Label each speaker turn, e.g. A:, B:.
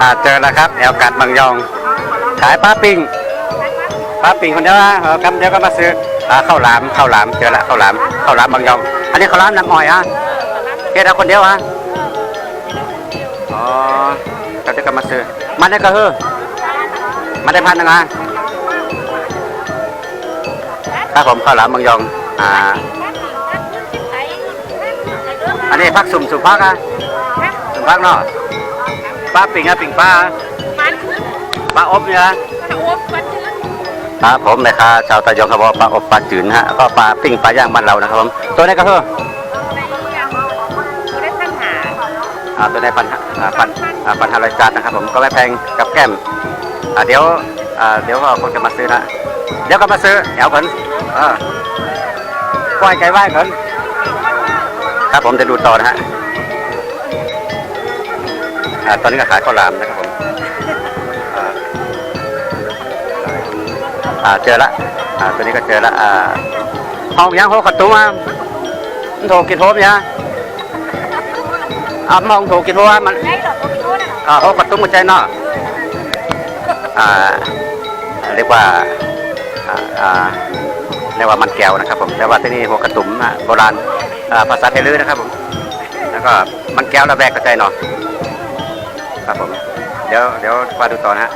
A: อ่าเจอแล้วครับแอลกัดบางยอง ขายปลาปิงปลาปิงคนเดียวนะเออครับเดี๋ยวก็มาซื้อข้าวหลามข้าวหลามเจอละข้าวหลามข้าวหลามบางยอง อันนี้ข้าวหลามน้ำอ้อยฮะเฮ็ดเอาคนเดียวฮะอ๋อเดี๋ยวก็มาซื้อมันได้ก็เฮ้อมันได้พันหนึงอะครับผมข้าวหลามบางยองอ่าอันนี้พักสุ่มสุ่มพักอะสุ่มพักเนาะ ปลาปิ้งอะปิ้งปลา
B: มันคือ
A: ปลาอบเนี่ยนะ
B: มันอ้วนมันคือ
A: ครับผมแม่ค้าชาวตะยองครับบอกปลาอบปลาจืดนะฮะก็ปลาปิ้งปลาย่างบ้านเรานะครับผมตัวนี้ก็คือ
B: ในอย่างก็ได้ปัญหา
A: อ่าตัวนี้พันอ่าพันอ่าพันห้าร้อยจานนะครับผมก็ไม่แพงกับแก้มอ่าเดี๋ยวอ่าเดี๋ยวก็คนจะมาซื้อนะเดี๋ยวก็มาซื้อแถวเพิ่นเออปล่อยใจไหว้เพิ่นครับผมจะดูต่อนะฮะอ่า ตอนนี้ก็ขายข้าวหลามนะครับผมอ่าเจอละอ่าตัวนี้ก็เจอละอ่าห้องยังห้องขัดตุ้มอะมันโทรกินโทรมยังอ่ามองโทรกินโทรมัน
B: ได้หรอกก็มีโทษนะ
A: อ่าห้องขัดตุ้มมันใจเนาะอ่าเรียกว่าอ่าเรียกว่ามันแก้วนะครับผมแต่ว่าที่นี่หัวกระตุ้มโบราณอ่าภาษาไทยลื้อนะครับผมแล้วก็มันแก้วระแบกกระจายเนาะ ครับผม เดี๋ยวเดี๋ยวมาดูต่อนะฮะ